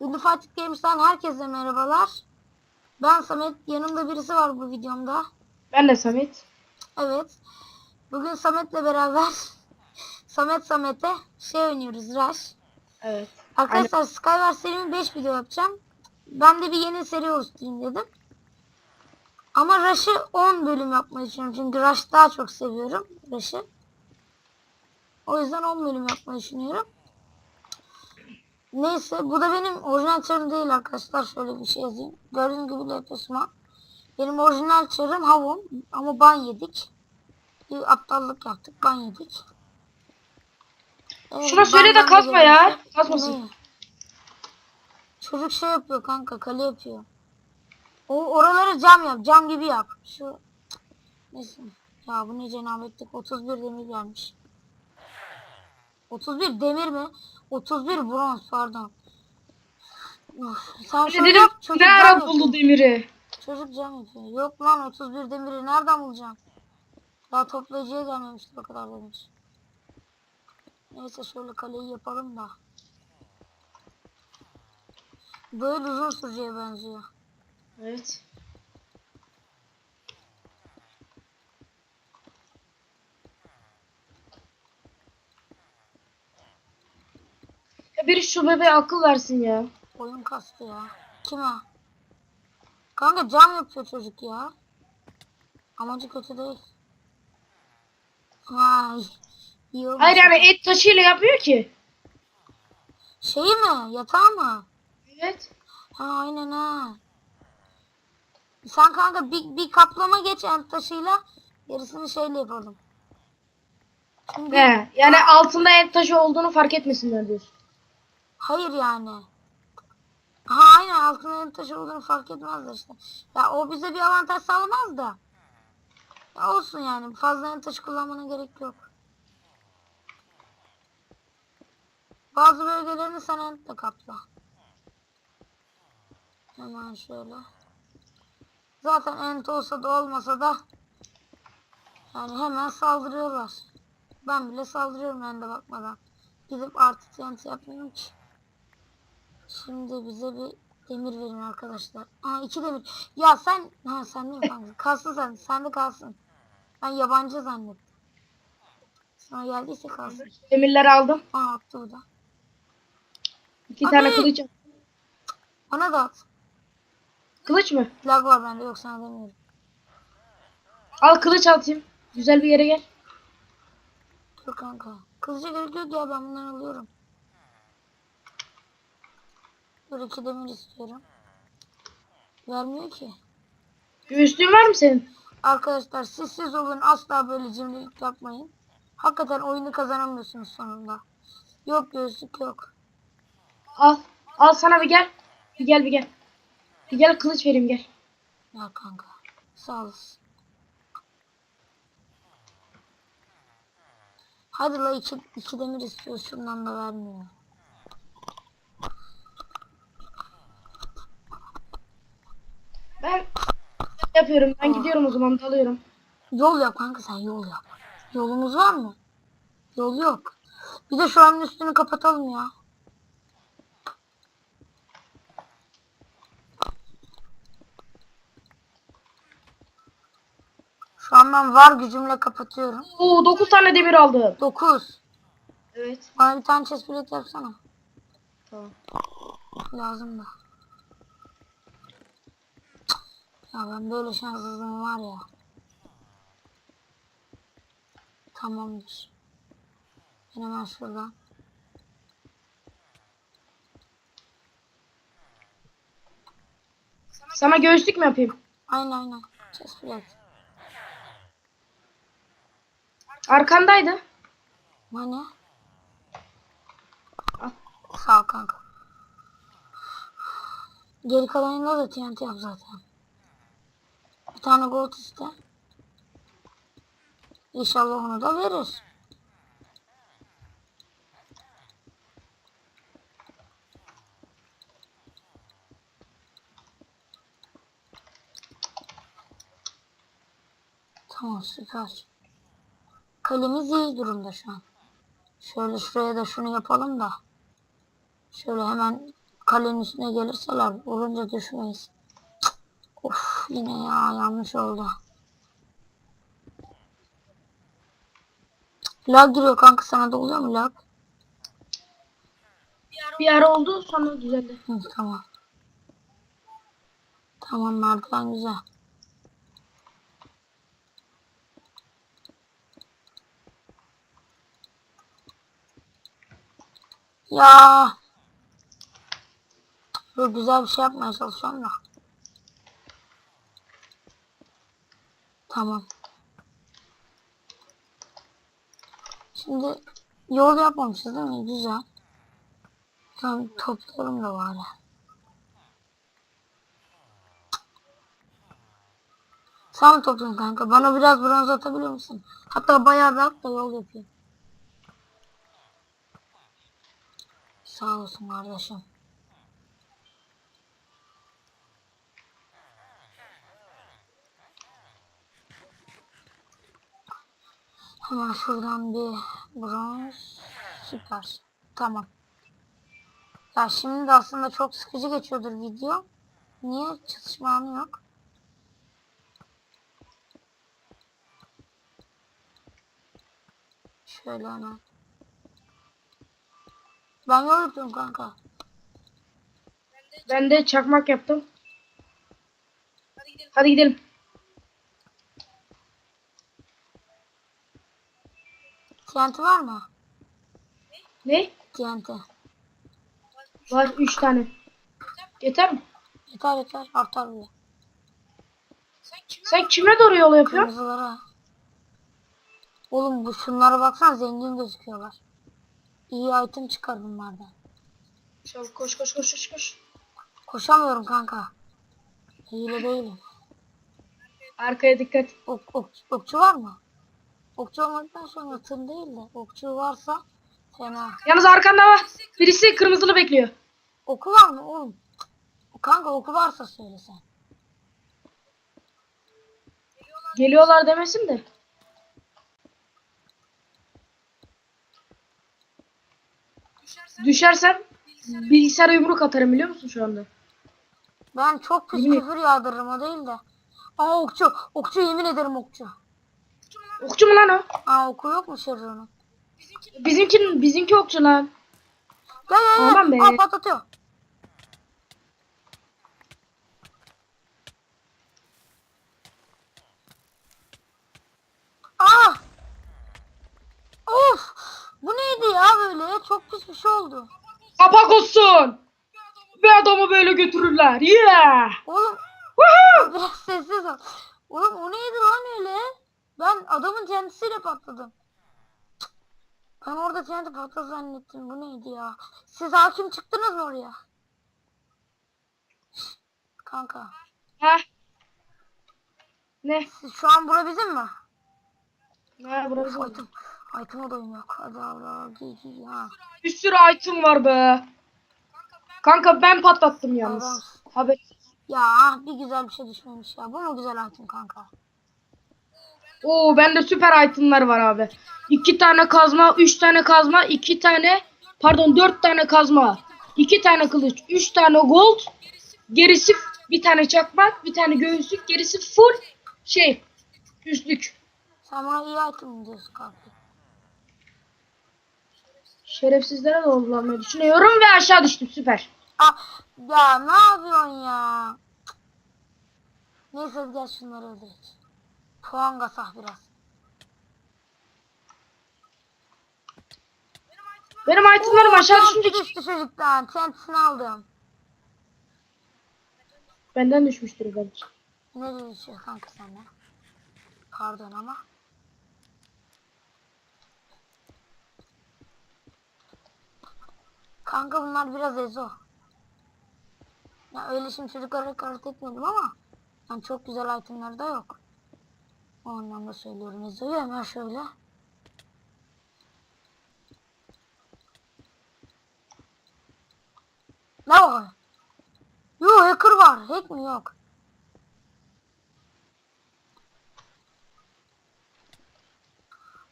Unified Games'ten herkese merhabalar. Ben Samet. Yanımda birisi var bu videomda. Ben de Samet. Evet. Bugün Samet'le beraber Samet Samet'e şey oynuyoruz Rush. Evet. Arkadaşlar Skywars serimi 5 video yapacağım. Ben de bir yeni seri oluşturayım dedim. Ama Rush'ı 10 bölüm yapmayı düşünüyorum. Çünkü Rush daha çok seviyorum. Rush'ı. O yüzden 10 bölüm yapmayı düşünüyorum. Neyse bu da benim orijinal çarım değil arkadaşlar. Şöyle bir şey yazayım. Gördüğünüz gibi Lepesma. Benim orijinal çarım Havon. Ama ban yedik. Bir aptallık yaptık. Ban yedik. Evet, Şuna söyle de kasma ya. Kasmasın. Çocuk şey yapıyor kanka kale yapıyor. O oraları cam yap. Cam gibi yap. Şu neyse. Ya bu ne cenabetlik. 31 demir gelmiş. 31 demir mi? 31 bronz pardon. Sen şöyle dedim? yap. Çocuk Ne ara buldu demiri? Çocuk cam yapıyor. Yok lan 31 demiri nereden bulacağım? Daha toplayıcıya gelmemişti o kadar demir. Neyse şöyle kaleyi yapalım da. Böyle uzun süreceğe benziyor. Evet. Ya biri şu bebeğe akıl versin ya. Oyun kastı ya. Kime? Kanka cam yapıyor çocuk ya. Amacı kötü değil. Vay. İyi olmuş. Hayır yani et taşıyla yapıyor ki. Şeyi mi? Yatağı mı? Evet. Ha aynen ha. Sen kanka bir, bir kaplama geç el taşıyla gerisini şeyle yapalım. Çünkü He. Yani altında et taşı olduğunu fark etmesinler diyorsun. Hayır yani. Ha aynen altına el taşı olduğunu fark etmezler işte. Ya o bize bir avantaj sağlamaz da. Ya olsun yani fazla el taşı kullanmana gerek yok. Bazı bölgelerini sen entle kapla. Hemen şöyle. Zaten ent olsa da olmasa da yani hemen saldırıyorlar. Ben bile saldırıyorum ende bakmadan. Gidip artı TNT yapmıyorum ki. Şimdi bize bir demir verin arkadaşlar. Aa iki demir. Ya sen ha sen değil kanka? Kalsın sen. Sen de kalsın. Ben yabancı zannettim. Sana geldiyse kalsın. Demirleri aldım. Aa attı bu da. İki Abi. tane kılıç. Bana da at. Kılıç mı? Lag var bende yok sana demiyorum. Al kılıç atayım. Güzel bir yere gel. Dur kanka. Kılıca gerek yok ya ben bunları alıyorum. Dur iki demir istiyorum. Vermiyor ki. Göğüslüğün var mı senin? Arkadaşlar siz siz olun asla böyle cimrilik yapmayın. Hakikaten oyunu kazanamıyorsunuz sonunda. Yok gözlük yok. Al. Al sana bir gel. Bir gel bir gel. Bir gel kılıç vereyim gel. Ya kanka. Sağ olasın. Hadi la iki, iki demir istiyor şundan da vermiyor. Ben yapıyorum. Ben gidiyorum o zaman dalıyorum. Yol yap kanka sen yol yap. Yolumuz var mı? Yol yok. Bir de şu an üstünü kapatalım ya. Şu an ben var gücümle kapatıyorum. Oo 9 tane demir aldım. 9. Evet. Bana bir tane chest plate yapsana. Tamam. Lazım da. Ya ben böyle şanssızlığım var ya. Tamamdır. Ben hemen şuradan. Sana göğüslük mü yapayım? Aynen aynen. Chest plate. Arkandaydı. Al. Sağ ol kanka. Geri kalanında da TNT yap zaten. Tane gold iste. İnşallah onu da verir. Tamam süper. Kalemiz iyi durumda şu an. Şöyle şuraya da şunu yapalım da. Şöyle hemen kalenin üstüne gelirseler olunca düşmeyiz. Of yine ya yanlış oldu. Lag giriyor kanka sana da oluyor mu lag? Bir ara oldu sonra düzeldi. Hı, tamam. Tamam merdiven güzel. Ya. Böyle güzel bir şey yapmaya çalışıyorum da. Tamam. Şimdi yol yapmamışız değil mi? Güzel. Tamam topluyorum da bari. Sen mi topluyorsun kanka? Bana biraz bronz atabilir misin? Hatta bayağı bir at da yol yapayım. Sağ olsun kardeşim. Hemen şuradan bir bronz. Süper. Tamam. Ya şimdi de aslında çok sıkıcı geçiyordur video. Niye çatışma anı yok? Şöyle hemen. Ben yapıyorum kanka. Ben de çakmak yaptım. Hadi gidelim. TNT var mı? Ne? TNT. Var 3 tane. Yeter mi? Yeter yeter artar bile. Sen kime doğru yol yapıyorsun? Kırmızılara. Oğlum bu şunlara baksan zengin gözüküyorlar. İyi item çıkar bunlardan. Çabuk koş koş koş koş koş. Koşamıyorum kanka. Hile değilim. Arkaya dikkat. Ok, ok, okçu var mı? Okçu olmadıktan sonra tın değil de okçu varsa fena. Yalnız arkanda var. Birisi kırmızılı bekliyor. Oku var mı oğlum? Kanka oku varsa söylesen. Geliyorlar demesin de. Düşersem bilgisayara yumruk atarım biliyor musun şu anda? Ben çok pis Yemin- küfür yağdırırım o değil de. Aa okçu. Okçu yemin ederim okçu. Okçu mu lan o? Aa oku yok mu Şerron'un? Bizimki, bizimki okçu lan. Gel gel Aman gel. be. Aa patlatıyor. Aa! Of! Bu neydi ya böyle? Çok pis bir şey oldu. Kapak olsun. Bir adamı böyle götürürler. Yeah. Oğlum Woohoo. biraz sessiz ol. Oğlum o neydi lan? Ben adamın kendisiyle patladım. Ben orada kendi patladı zannettim. Bu neydi ya? Siz hakim çıktınız mı oraya? Kanka. Ha. Ne? Siz şu an bura bizim mi? Ne burası? Item. Item'a doyum yok. Hadi avra. Giy giy ha. Bir sürü item var be. Kanka ben patlattım yalnız. Haber. Ya bir güzel bir şey düşmemiş ya. Bu mu güzel item kanka? Oo bende süper itemler var abi. İki tane kazma, üç tane kazma, iki tane pardon dört tane kazma, iki tane kılıç, üç tane gold, gerisi bir tane çakmak, bir tane göğüslük, gerisi full şey üstlük. Sen bana iyi item kanka? Şerefsizlere de oldularını düşünüyorum ve aşağı düştüm süper. Ah ya ne yapıyorsun ya? Neyse gel şunları öldürelim. Puan kasah biraz. Benim itemlerim aşağı düşünce düştü çocuktan. Tentisini aldım. benden düşmüştür belki. Ne düşüyor kanka senden? Pardon ama. Kanka bunlar biraz ezo. Ya öyle şimdi çocuklara hakaret etmedim ama yani çok güzel itemler de yok. O anlamda söylüyorum ezoyu hemen şöyle. Ne var? Yok hacker var. Hack mi yok?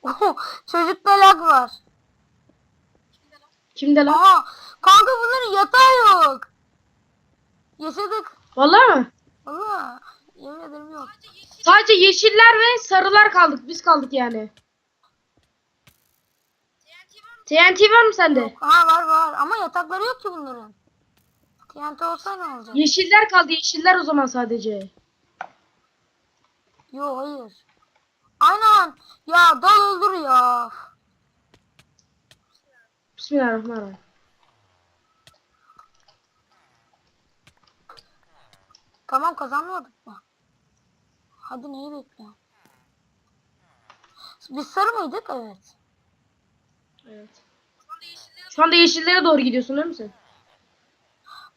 Oho, çocukta lag var. Kimde lan? Aa, kanka bunların yatağı yok. Yaşadık. Vallahi mı? Valla. Yemin ederim yok. Sadece yeşiller ve sarılar kaldık. Biz kaldık yani. TNT var mı sende? Ha var var ama yatakları yok ki bunların. TNT olsa ne olacak? Yeşiller kaldı. Yeşiller o zaman sadece. Yok hayır. Aynen. Ya dal öldür ya. Bismillahirrahmanirrahim. Tamam kazanmadık mı? Hadi neyi bekliyorsun? Biz sarı mıydık? Evet. Evet. Şu anda yeşillere doğru gidiyorsun değil mi sen?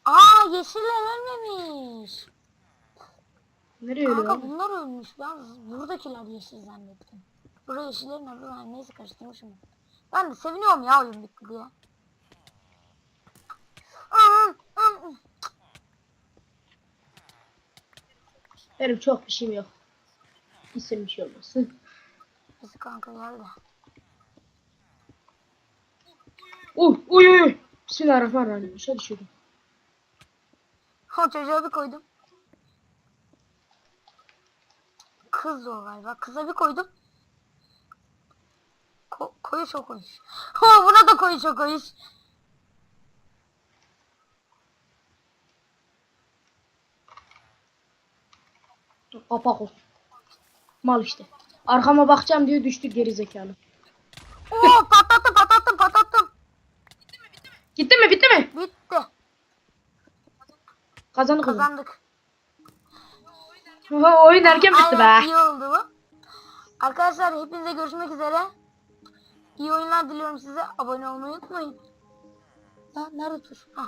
Aa yeşiller ölmemiş. Nereye ölüyor? Kanka bunlar ölmüş. Ben buradakiler yeşil zannettim. Buraya yeşillerin adı var. Neyse karıştırmışım. Ben de seviniyorum ya oyun bitti diye. Benim çok bir şeyim yok. İsim bir şey olmasın. Bizi kanka geldi. Uy uy uy. Bismillahirrahmanirrahim. Aşağı düşüyordum. O çocuğa bir koydum. Kız o galiba. Kıza bir koydum. Ko koyuş o koyuş. Ho buna da koyuş o koyuş. Kapak ol. Mal işte. Arkama bakacağım diye düştü geri zekalı. Oo patlattım patlattım patlattım. Gitti mi bitti mi? Bitti. Kazandık zaman. Kazandık. Oha, oyun erken bitti Aynen be. iyi oldu bu. Arkadaşlar hepinize görüşmek üzere. İyi oyunlar diliyorum size. Abone olmayı unutmayın. Ha, nerede tuş? Ha,